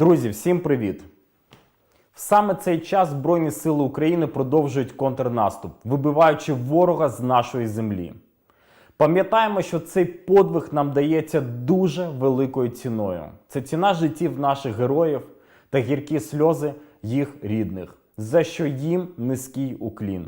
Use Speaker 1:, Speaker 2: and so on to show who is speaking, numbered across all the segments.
Speaker 1: Друзі, всім привіт! В саме цей час Збройні Сили України продовжують контрнаступ, вибиваючи ворога з нашої землі. Пам'ятаємо, що цей подвиг нам дається дуже великою ціною. Це ціна життів наших героїв та гіркі сльози їх рідних, за що їм низький уклін.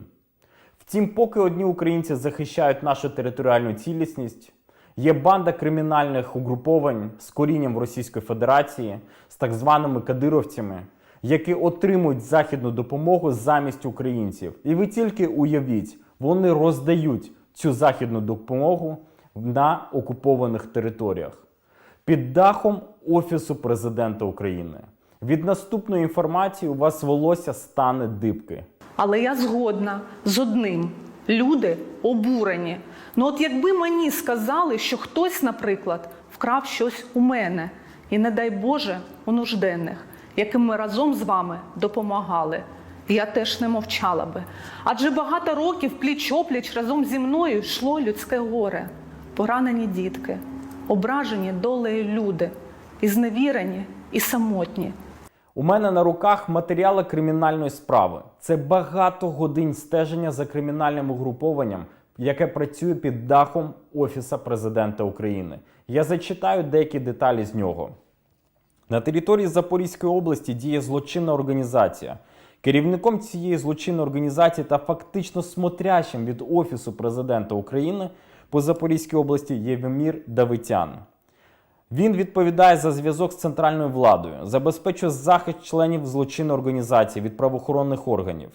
Speaker 1: Втім, поки одні українці захищають нашу територіальну цілісність, є банда кримінальних угруповань з корінням в Російської Федерації, з так званими кадировцями, які отримують західну допомогу замість українців. І ви тільки уявіть, вони роздають цю західну допомогу на окупованих територіях під дахом Офісу президента України. Від наступної інформації у вас волосся стане дибки.
Speaker 2: Але я згодна з одним: люди обурені. Ну, от якби мені сказали, що хтось, наприклад, вкрав щось у мене, і не дай Боже, у нужденних, яким ми разом з вами допомагали. Я теж не мовчала би. Адже багато років пліч-опліч разом зі мною йшло людське горе, поранені дітки, ображені долею люди, і зневірені, і самотні.
Speaker 1: У мене на руках матеріали кримінальної справи. Це багато годин стеження за кримінальним угрупованням, яке працює під дахом Офіса президента України. Я зачитаю деякі деталі з нього. На території Запорізької області діє злочинна організація. Керівником цієї злочинної організації та фактично смотрящим від Офісу президента України по Запорізькій області є Вемір Давитян. Він відповідає за зв'язок з центральною владою, забезпечує захист членів злочинної організації від правоохоронних органів.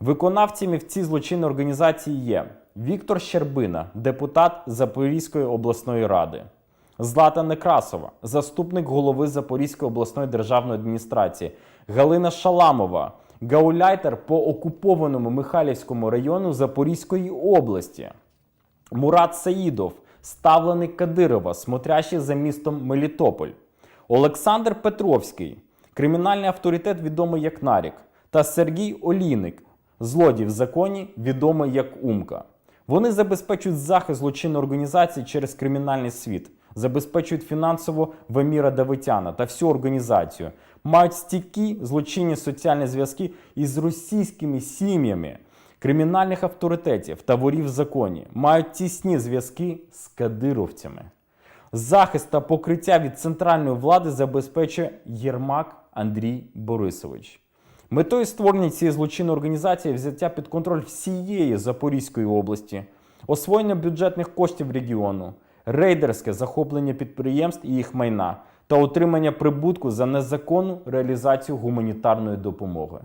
Speaker 1: Виконавцями в цій злочинній організації є Віктор Щербина, депутат Запорізької обласної ради, Злата Некрасова, заступник голови Запорізької обласної державної адміністрації, Галина Шаламова, гауляйтер по окупованому Михайлівському району Запорізької області. Мурат Саїдов, ставленик Кадирова, смотрящий за містом Мелітополь, Олександр Петровський, кримінальний авторитет, відомий як Нарік, та Сергій Олійник, злодій в законі, відомий як Умка. Вони забезпечують захист злочинної організації через кримінальний світ, забезпечують фінансово Веміра Давитяна та всю організацію, мають стійкі злочинні соціальні зв'язки із російськими сім'ями кримінальних авторитетів та ворів в законі мають тісні зв'язки з кадировцями. Захист та покриття від центральної влади забезпечує Єрмак Андрій Борисович. Метою створення цієї злочинної організації взяття під контроль всієї Запорізької області, освоєння бюджетних коштів регіону, рейдерське захоплення підприємств і їх майна та отримання прибутку за незаконну реалізацію гуманітарної допомоги.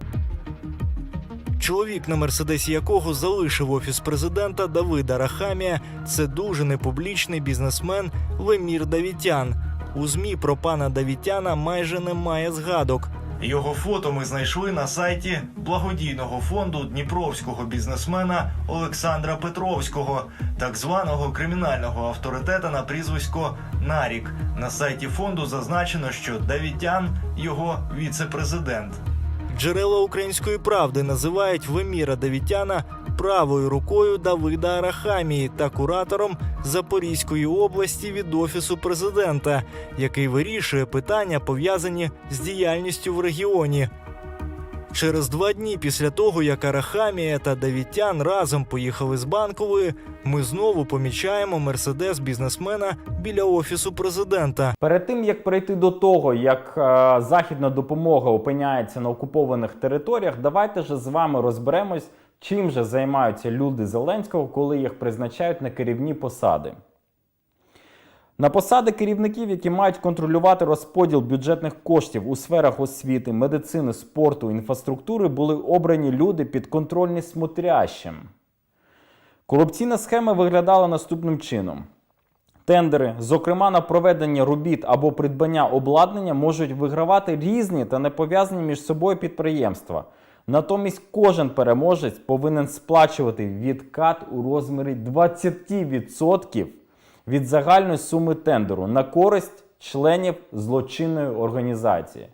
Speaker 3: Чоловік, на мерседесі якого залишив офіс президента Давида Рахамія, це дуже непублічний бізнесмен Вемір Давітян. У змі про пана Давітяна майже немає згадок. Його фото ми знайшли на сайті благодійного фонду дніпровського бізнесмена Олександра Петровського, так званого кримінального авторитета на прізвисько Нарік. На сайті фонду зазначено, що Давітян його віце-президент. Джерела української правди називають Веміра Давітяна правою рукою Давида Арахамії та куратором Запорізької області від офісу президента, який вирішує питання, пов'язані з діяльністю в регіоні. Через два дні після того, як Арахамія та Давітян разом поїхали з банкової, ми знову помічаємо мерседес бізнесмена біля офісу президента.
Speaker 1: Перед тим як перейти до того, як е, західна допомога опиняється на окупованих територіях, давайте ж з вами розберемось, чим же займаються люди Зеленського, коли їх призначають на керівні посади. На посади керівників, які мають контролювати розподіл бюджетних коштів у сферах освіти, медицини, спорту, інфраструктури, були обрані люди підконтрольні смотрящим. Корупційна схема виглядала наступним чином. Тендери, зокрема на проведення робіт або придбання обладнання, можуть вигравати різні та не пов'язані між собою підприємства. Натомість кожен переможець повинен сплачувати відкат у розмірі 20% від загальної суми тендеру на користь членів злочинної організації.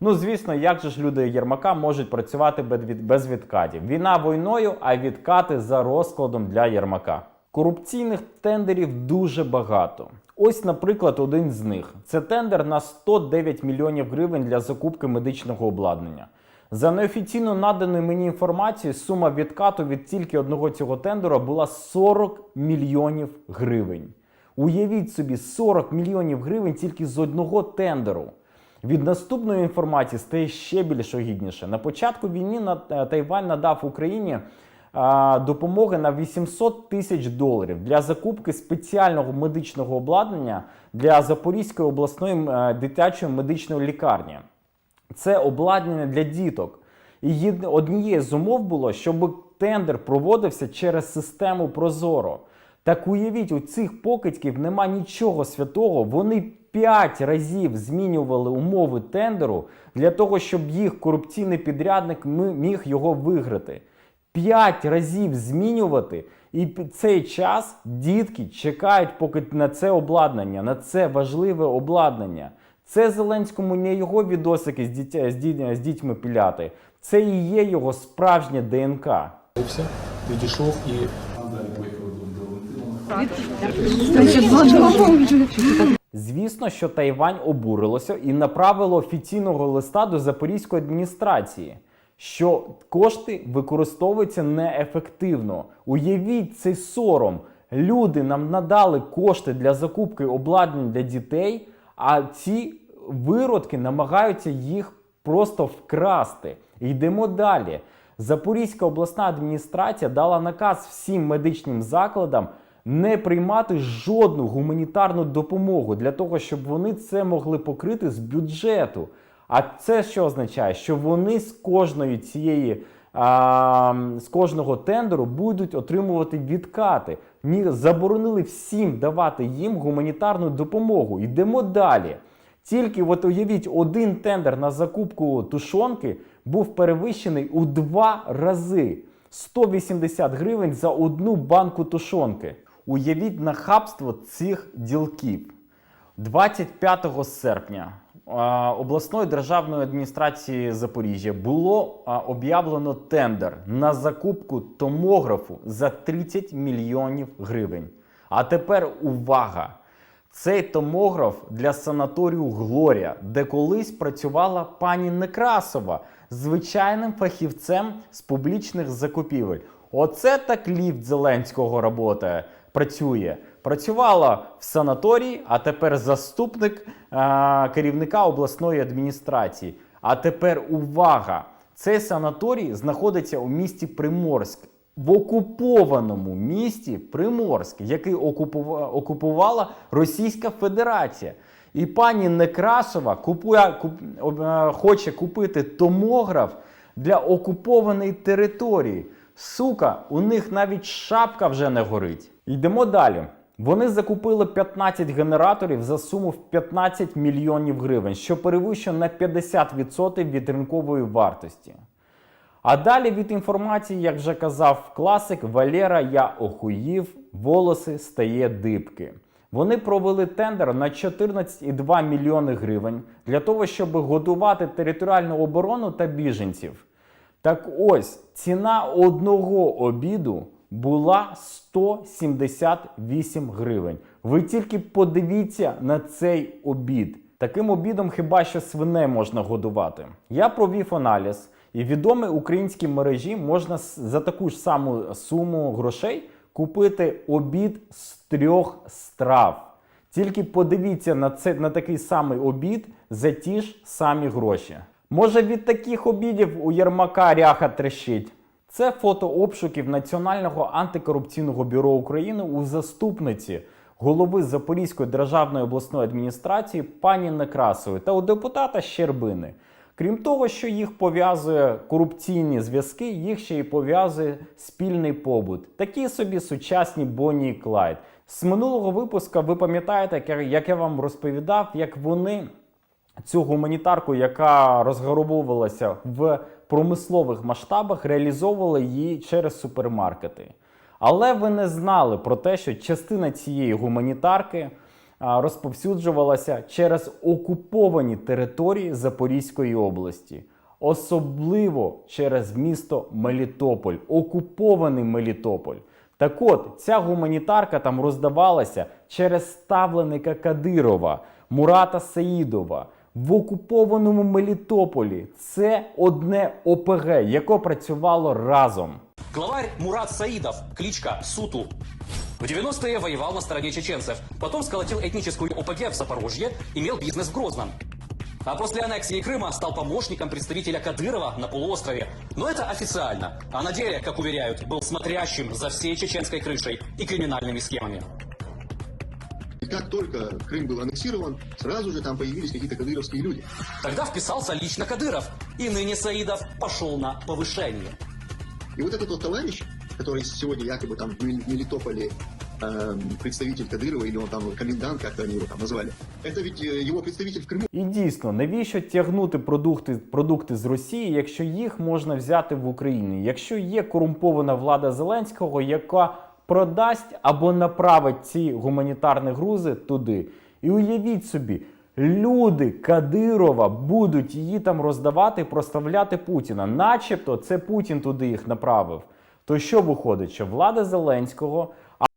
Speaker 1: Ну, звісно, як же ж люди Єрмака можуть працювати без відкатів? Війна війною, а відкати за розкладом для Єрмака. Корупційних тендерів дуже багато. Ось, наприклад, один з них це тендер на 109 мільйонів гривень для закупки медичного обладнання. За неофіційно наданою мені інформацією, сума відкату від тільки одного цього тендера була 40 мільйонів гривень. Уявіть собі, 40 мільйонів гривень тільки з одного тендеру. Від наступної інформації стає ще більш огідніше. На початку війни е, Тайвань надав Україні допомоги на 800 тисяч доларів для закупки спеціального медичного обладнання для Запорізької обласної е, дитячої медичної лікарні. Це обладнання для діток. І однією з умов було, щоб тендер проводився через систему Прозоро. Так уявіть, у цих покидьків нема нічого святого. Вони п'ять разів змінювали умови тендеру для того, щоб їх корупційний підрядник міг його виграти. П'ять разів змінювати, і цей час дітки чекають поки на це обладнання, на це важливе обладнання. Це Зеленському не його відосики з, дітя, з, дітьми, з дітьми піляти. Це і є його справжнє ДНК.
Speaker 4: Відійшов і
Speaker 1: Звісно, що Тайвань обурилося і направило офіційного листа до Запорізької адміністрації, що кошти використовуються неефективно. Уявіть цей сором. Люди нам надали кошти для закупки обладнань для дітей, а ці виродки намагаються їх просто вкрасти. Йдемо далі. Запорізька обласна адміністрація дала наказ всім медичним закладам не приймати жодну гуманітарну допомогу для того, щоб вони це могли покрити з бюджету. А це що означає? Що вони з кожної цієї а, з кожного тендеру будуть отримувати відкати. Ні, заборонили всім давати їм гуманітарну допомогу. Йдемо далі. Тільки от уявіть, один тендер на закупку тушонки був перевищений у два рази. 180 гривень за одну банку тушонки. Уявіть нахабство цих ділків. 25 серпня обласної державної адміністрації Запоріжжя було об'явлено тендер на закупку томографу за 30 мільйонів гривень. А тепер увага! Цей томограф для санаторію Глорія, де колись працювала пані Некрасова, звичайним фахівцем з публічних закупівель. Оце так ліфт Зеленського робота працює. Працювала в санаторії, а тепер заступник а, керівника обласної адміністрації. А тепер увага! Цей санаторій знаходиться у місті Приморськ в окупованому місті Приморськ, який окупува- окупувала Російська Федерація. І пані Некрасова купує, куп, е, хоче купити томограф для окупованої території. Сука, у них навіть шапка вже не горить. Йдемо далі. Вони закупили 15 генераторів за суму в 15 мільйонів гривень, що перевищує на 50% від ринкової вартості. А далі від інформації, як вже казав класик Валера, я охуїв, волоси стає дибки. Вони провели тендер на 14,2 мільйони гривень для того, щоб годувати територіальну оборону та біженців. Так ось ціна одного обіду була 178 гривень. Ви тільки подивіться на цей обід. Таким обідом хіба що свиней можна годувати. Я провів аналіз, і відомі українські мережі можна за таку ж саму суму грошей купити обід з трьох страв. Тільки подивіться на, це, на такий самий обід за ті ж самі гроші. Може від таких обідів у Єрмака ряха трещить. Це фото обшуків Національного антикорупційного бюро України у заступниці голови Запорізької державної обласної адміністрації пані Некрасової та у депутата Щербини. Крім того, що їх пов'язує корупційні зв'язки, їх ще й пов'язує спільний побут. Такі собі сучасні Бонні і Клайд. З минулого випуска ви пам'ятаєте, як я- вам розповідав, як вони цю гуманітарку, яка розграбовувалася в промислових масштабах, реалізовували її через супермаркети. Але ви не знали про те, що частина цієї гуманітарки розповсюджувалася через окуповані території Запорізької області, особливо через місто Мелітополь, окупований Мелітополь. Так от, ця гуманітарка там роздавалася через ставленика Кадирова, Мурата Саїдова в окупованому Мелітополі. Це одне ОПГ, яке працювало разом.
Speaker 5: Главарь Мурат Саидов, кличка Суту. В 90-е воевал на стороне чеченцев, потом сколотил этническую ОПГ в Запорожье, имел бизнес в Грозном. А после аннексии Крыма стал помощником представителя Кадырова на полуострове. Но это официально. А на деле, как уверяют, был смотрящим за всей чеченской крышей и криминальными схемами.
Speaker 6: И как только Крым был аннексирован, сразу же там появились какие-то кадыровские люди.
Speaker 5: Тогда вписался лично Кадыров, и ныне Саидов пошел на повышение.
Speaker 6: И вот этот вот товарищ, который сегодня якобы там в Мел- Мелитополе эм, представитель Кадырова, или он там комендант, как они его там назвали, это ведь э, его представитель в Крыму.
Speaker 1: І дійсно, навіщо тягнути продукти, продукти з Росії, якщо їх можна взяти в Україні? Якщо є корумпована влада Зеленського, яка продасть або направить ці гуманітарні грузи туди. І уявіть собі, люди Кадирова будуть її там роздавати і проставляти Путіна, начебто це Путін туди їх направив. То що виходить, що влада Зеленського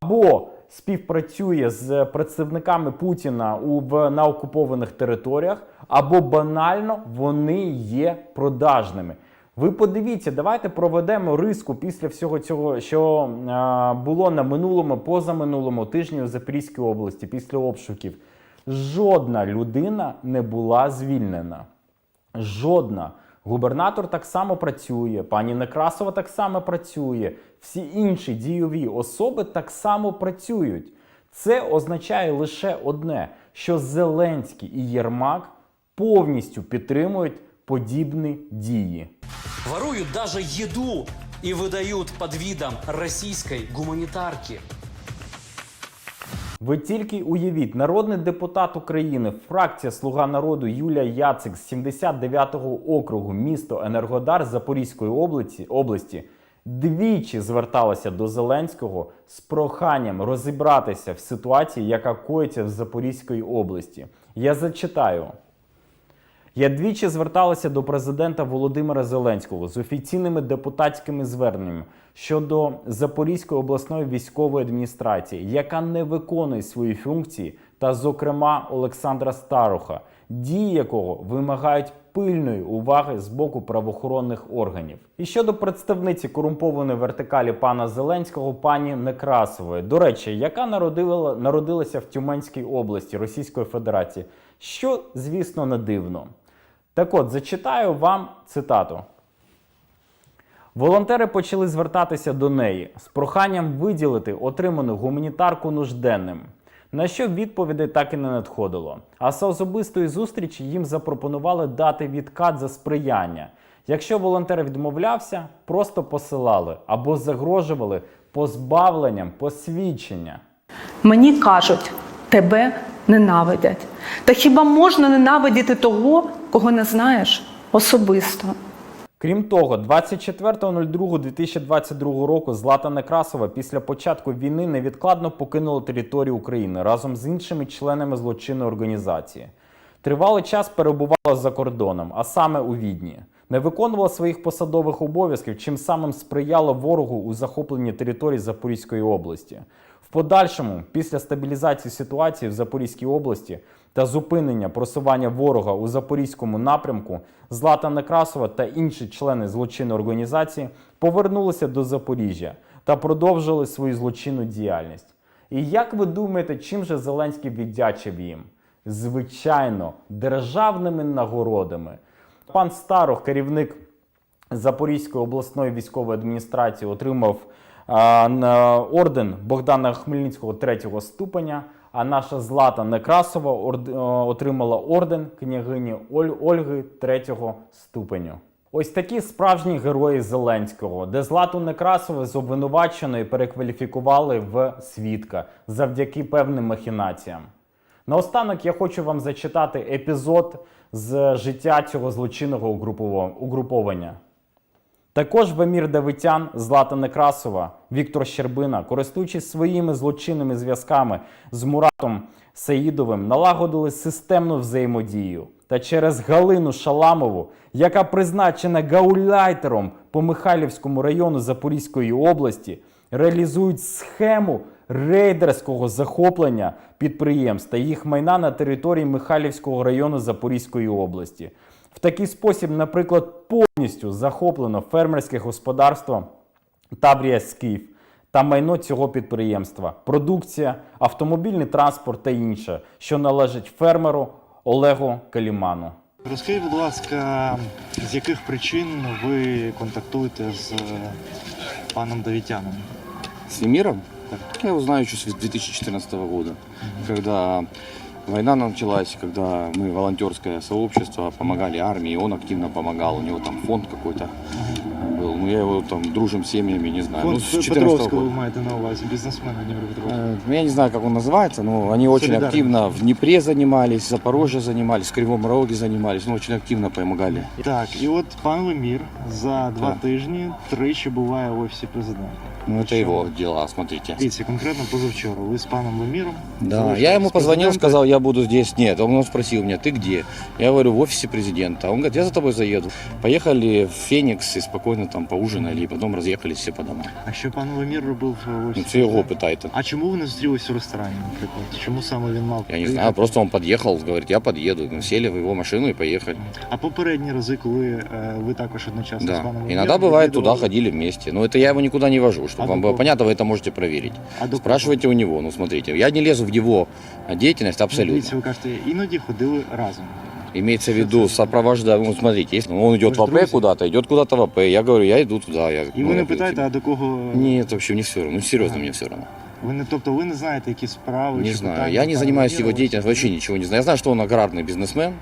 Speaker 1: або співпрацює з представниками Путіна у в на окупованих територіях, або банально вони є продажними. Ви подивіться, давайте проведемо риску після всього цього, що е, було на минулому, позаминулому тижні у Запорізькій області після обшуків. Жодна людина не була звільнена. Жодна. Губернатор так само працює, пані Некрасова так само працює, всі інші дійові особи так само працюють. Це означає лише одне: що Зеленський і Єрмак повністю підтримують подібні дії.
Speaker 5: Воруют даже еду и выдают под видом российской гуманитарки.
Speaker 1: Ви тільки уявіть, народний депутат України, фракція Слуга народу Юлія Яцик з 79-го округу, місто Енергодар Запорізької області, області двічі зверталася до Зеленського з проханням розібратися в ситуації, яка коїться в Запорізькій області. Я зачитаю. Я двічі зверталася до президента Володимира Зеленського з офіційними депутатськими зверненнями щодо Запорізької обласної військової адміністрації, яка не виконує свої функції, та, зокрема, Олександра Старуха, дії якого вимагають пильної уваги з боку правоохоронних органів. І щодо представниці корумпованої вертикалі пана Зеленського, пані Некрасової, до речі, яка народила, народилася в Тюменській області Російської Федерації, що, звісно, не дивно. Так от, зачитаю вам цитату. Волонтери почали звертатися до неї з проханням виділити отриману гуманітарку нужденним. На що відповідей так і не надходило. А з особистої зустрічі їм запропонували дати відкат за сприяння. Якщо волонтер відмовлявся, просто посилали або загрожували позбавленням посвідчення.
Speaker 2: Мені кажуть, тебе ненавидять. Та хіба можна ненавидіти того, кого не знаєш особисто?
Speaker 1: Крім того, 24.02.2022 року Злата Некрасова після початку війни невідкладно покинула територію України разом з іншими членами злочинної організації. Тривалий час перебувала за кордоном, а саме у Відні. Не виконувала своїх посадових обов'язків, чим самим сприяла ворогу у захопленні території Запорізької області. В подальшому, після стабілізації ситуації в Запорізькій області та зупинення просування ворога у запорізькому напрямку, Злата Некрасова та інші члени злочинної організації повернулися до Запоріжжя та продовжили свою злочинну діяльність. І як ви думаєте, чим же Зеленський віддячив їм? Звичайно, державними нагородами. Пан Старох, керівник Запорізької обласної військової адміністрації, отримав орден Богдана Хмельницького третього ступеня. А наша Злата Некрасова е, отримала орден княгині Оль- Ольги третього ступеню. Ось такі справжні герої Зеленського, де Злату Некрасову з обвинуваченої перекваліфікували в свідка завдяки певним махінаціям. Наостанок я хочу вам зачитати епізод з життя цього злочинного угруповання. Також Вамір Давитян, Злата Некрасова, Віктор Щербина, користуючись своїми злочинними зв'язками з Муратом Саїдовим, налагодили системну взаємодію. Та через Галину Шаламову, яка призначена гауляйтером по Михайлівському району Запорізької області, реалізують схему рейдерського захоплення підприємств та їх майна на території Михайлівського району Запорізької області. В такий спосіб, наприклад, повністю захоплено фермерське господарство Табрія Скіф та майно цього підприємства, продукція, автомобільний транспорт та інше, що належить фермеру Олегу Каліману.
Speaker 7: Розкажіть, будь ласка, з яких причин ви контактуєте з е, паном Давітяном?
Speaker 8: С Эмиром? Я его знаю еще с 2014 года, когда война началась, когда мы волонтерское сообщество помогали армии, он активно помогал, у него там фонд какой-то я его там дружим с семьями, не знаю.
Speaker 7: Фонд
Speaker 8: ну, с 14
Speaker 7: Петровського ви
Speaker 8: года.
Speaker 7: маєте на увазі, бізнесмена Дніпро Петровського.
Speaker 8: Э, Я не знаю, как он называется, но они очень
Speaker 7: Солидарность.
Speaker 8: активно в Днепре занимались, в Запорожье занимались, в Кривом Роге занимались, ну, очень активно помогали.
Speaker 7: Так, і от пан Лемір за два
Speaker 8: Так.
Speaker 7: тижні тричі буває в офісі президента.
Speaker 8: Ну, это
Speaker 7: Что?
Speaker 8: его дела, смотрите.
Speaker 7: Дивіться, конкретно позавчора. Ви з паном Леміром.
Speaker 8: Да,
Speaker 7: залишились
Speaker 8: я ему
Speaker 7: з
Speaker 8: позвонил,
Speaker 7: президентом.
Speaker 8: сказал, я буду здесь. Нет, он спросил меня, ты где? Я говорю, в офисе президента. Он говорит, я за тобой заеду. Поехали в Феникс и спокойно там поужинали, и потом разъехались все по домам.
Speaker 7: А що пан Лемір робив в офісі?
Speaker 8: Ну, це його
Speaker 7: президента?
Speaker 8: питайте.
Speaker 7: А чому ви не зустрілися в ресторані, наприклад? Чому саме він мав?
Speaker 8: Я не
Speaker 7: приїхати?
Speaker 8: знаю, просто он подъехал, говорит, я подъеду. Мы сели в его машину и поехали.
Speaker 7: А попередні рази, коли е, ви також одночасно з
Speaker 8: Да.
Speaker 7: паном Леміром...
Speaker 8: Иногда бывает, туда
Speaker 7: відвідували-
Speaker 8: ходили вместе. Но это я его никуда не вожу, чтобы
Speaker 7: А
Speaker 8: вам
Speaker 7: до
Speaker 8: было
Speaker 7: кого?
Speaker 8: понятно, вы это можете проверить.
Speaker 7: А до кого?
Speaker 8: Спрашивайте у него. Ну, смотрите, я не лезу в его деятельность
Speaker 7: Ну,
Speaker 8: абсолютно.
Speaker 7: Дивіться, ви кажете, іноді ходили разом.
Speaker 8: Имеется в виду сопровождаю. Ну, смотрите, если он идет
Speaker 7: Вы
Speaker 8: в АП куда-то, идет куда-то в АП. Я говорю, я иду туда. Я,
Speaker 7: І
Speaker 8: ну,
Speaker 7: ви не
Speaker 8: я
Speaker 7: питаєте, а до кого...
Speaker 8: Нет, вообще мне все равно. Ну, серьезно, мне все равно.
Speaker 7: Ви не, тобто ви не знаєте, які справи?
Speaker 8: Не
Speaker 7: чи
Speaker 8: знаю.
Speaker 7: питання
Speaker 8: Я не занимаюсь его деятельностью, вообще ничего не знаю. Я знаю, что он аграрный бизнесмен.